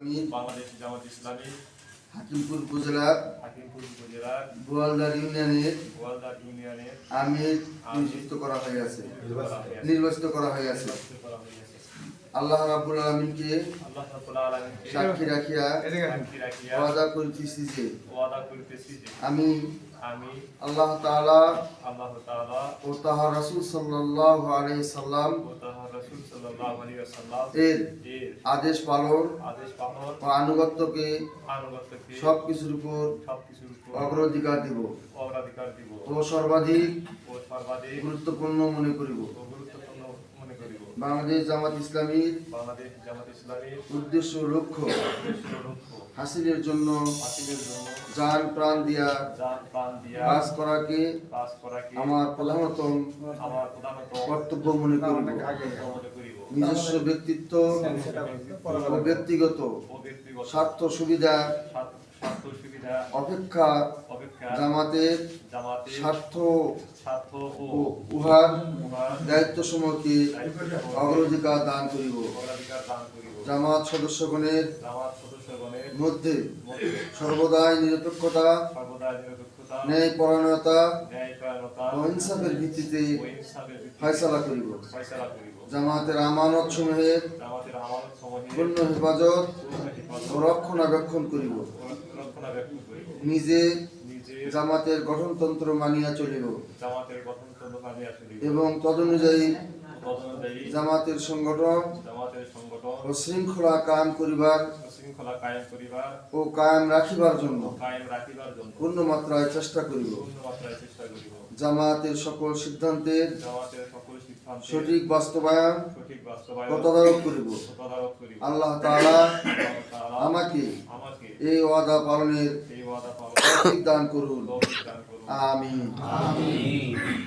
আমি বাংলাদেশ জামাত ইসলামী হাকিমপুর উপজেলার গোয়ালদার ইউনিয়নের গোয়ালদার ইউনিয়নের আমির নিযুক্ত করা হয়েছে নির্বাচিত করা হয়েছে আল্লাহ রাব্বুল আলামিনকে আল্লাহ রাব্বুল আলামিনকে সাক্ষী রাখিয়া সাক্ষী রাখিয়া ওয়াদা করিতেছি যে ওয়াদা করিতেছি যে আমি আমি আল্লাহ তাআলা আল্লাহ তাআলা ও তাহার রাসূল সাল্লাল্লাহু আলাইহি সাল্লাম ও এর আদেশ পালন ও আনুগত্যকে আনুগত্যকে সব কিছুর উপর সবকিছুর উপর অগ্রাধিকার দিব ও সর্বাধিক গুরুত্বপূর্ণ মনে করিব। বাংলাদেশ জামাত ইসলামীর বাংলাদেশ জামাত ইসলামীর উদ্দেশ্য লক্ষ্য উদ্দেশ্য লক্ষ্য হাসিলের জন্য হাসিলের জন্য জান প্রাণ দিয়া জান প্রাণ দিয়া কাজ করাকে আমার প্রধানতম আমার প্রধানত কর্তব্য মনে করিব। মনে নিজস্ব ব্যক্তিত্ব ও ব্যক্তিগত স্বার্থ সুবিধা স্বার্থ স্বার্থ সুবিধা। অপেক্ষা অপেক্ষা। জামাতের জামাতে স্বার্থ উহার দায়িত্ব দায়িত্ব অগ্রাধিকার দান করিব। জামাত সদস্যগণের মধ্যে সর্বদাই নিরপেক্ষতা, ন্যায় পরায়ণতা ও ভিত্তিতে ফয়সালা করিব। জামাতের আমানত সমূহের পূর্ণ হেফাজত রক্ষণাবেক্ষণ করিব। নিজে জামাতের গঠনতন্ত্র মানিয়া চলিব। জামাতের এবং তদনুযায়ী জামাতের সংগঠন জামাতের সংগঠন ও শৃঙ্খলা কায়েম করিবার ও শৃঙ্খলা কায়েম করিবার ও কায়েম রাখিবার জন্য কায়েম রাখিবার জন্য পূর্ণ মাত্রায় চেষ্টা করিব। পূর্ণ মাত্রায় চেষ্টা করিব। জামাতের সকল সিদ্ধান্তের জামাতের সকল সিদ্ধান্ত সঠিক বাস্তবায়ন সঠিক বাস্তবায়ন তদারক করিব। তদারক করিব। আল্লাহ তাআলা আল্লাহ তাআলা আমাকে আমাকে এই ওয়াদা পালনের দান করুন। আমি আমিন।